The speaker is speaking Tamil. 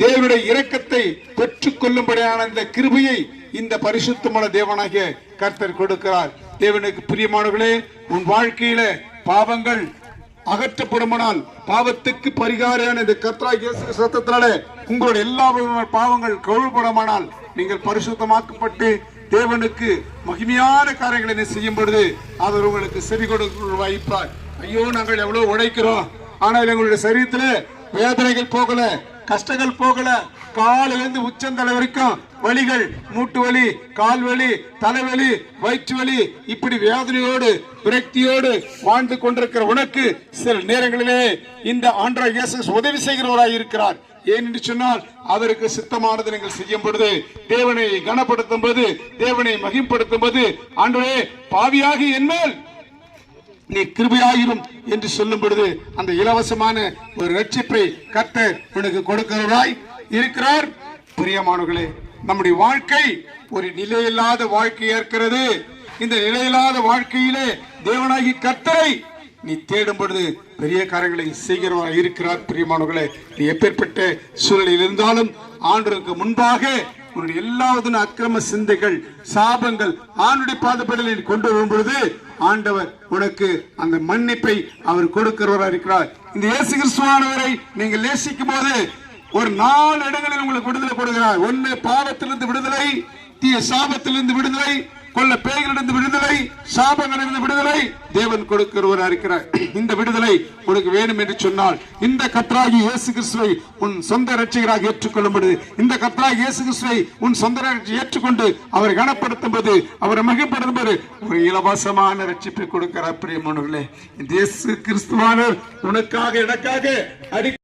தேவனுடைய இரக்கத்தை பெற்றுக் கொள்ளும்படியான இந்த கிருபையை இந்த பரிசுத்தமுள்ள தேவனாகிய கர்த்தர் கொடுக்கிறார். தேவனுக்கு பிரியமானவர்களே உன் வாழ்க்கையில பாவங்கள் அகற்றப்படுமானால் பாவத்துக்கு பரிகாரியான இந்த கர்த்தராகிய இயேசு உங்களோட உங்களுடைய எல்லா விதமான பாவங்கள் கழுவுபடமானால் நீங்கள் பரிசுத்தமாக்கப்பட்டு தேவனுக்கு மகிமையான காரியங்களை செய்யும் பொழுது அவர் உங்களுக்கு செவி கொடுக்க வாய்ப்பார். ஐயோ நாங்கள் எவ்வளவு உழைக்கிறோம். ஆனால் எங்களுடைய சரீரத்தில் வேதனைகள் போகல. கஷ்டங்கள் போகல. காலிலிருந்து உச்சந்தலை வரைக்கும் வலிகள் மூட்டு வலி கால் வலி தலைவலி வயிற்று வலி இப்படி வேதனையோடு விரக்தியோடு வாழ்ந்து கொண்டிருக்கிற உனக்கு சில நேரங்களிலே இந்த ஆண்டா இயேசஸ் உதவி செய்கிறவராய் இருக்கிறார். ஏன் என்று சொன்னால் அவருக்கு சித்தமானது நீங்கள் செய்யும் பொழுது தேவனை கனப்படுத்தும் போது தேவனை மகிம்படுத்தும் போது ஆண்டவரே பாவியாகி என்மேல் நீ கிருபையாயிரும் என்று சொல்லும் பொழுது அந்த இலவசமான ஒரு ரட்சிப்பை கர்த்தர் உனக்கு கொடுக்கிறவராய் இருக்கிறார். பிரியமானவர்களே நம்முடைய வாழ்க்கை ஒரு நிலையில்லாத வாழ்க்கை ஏற்கிறது இந்த நிலையில்லாத வாழ்க்கையிலே தேவனாகி கர்த்தரை நீ தேடும் பொழுது பெரிய காரியங்களை செய்கிறவராக இருக்கிறார். பிரியமானவர்களே நீ எப்பேற்பட்ட சூழலில் இருந்தாலும் ஆண்டுக்கு முன்பாக உன்னுடைய எல்லாவதும் அக்கிரம சிந்தைகள் சாபங்கள் ஆணுடைய பாதப்படலில் கொண்டு வரும் பொழுது ஆண்டவர் உனக்கு அந்த மன்னிப்பை அவர் கொடுக்கிறவராக இருக்கிறார். இந்த இயேசு கிறிஸ்துவானவரை நீங்கள் நேசிக்கும் போது ஒரு நாலு இடங்களில் உங்களுக்கு விடுதலை கொடுக்கிறார். ஒன்னு பாவத்திலிருந்து விடுதலை தீய சாபத்திலிருந்து விடுதலை கொள்ள பேய்களிலிருந்து விடுதலை சாபங்களிலிருந்து தேவன் கொடுக்கிறவராக இருக்கிறார் இந்த விடுதலை உனக்கு வேணும் என்று சொன்னால் இந்த கத்ராகி இயேசு கிறிஸ்துவை உன் சொந்த ரட்சிகராக ஏற்றுக்கொள்ளும்படுது இந்த கத்ராகி இயேசு கிறிஸ்துவை உன் சொந்த ஏற்றுக்கொண்டு அவரை கனப்படுத்தும் போது அவரை மகிப்படுத்தும் போது ஒரு இலவசமான ரட்சிப்பை கொடுக்கிறார். பிரியமானவர்களே இந்த இயேசு கிறிஸ்துவானவர் உனக்காக எனக்காக அடி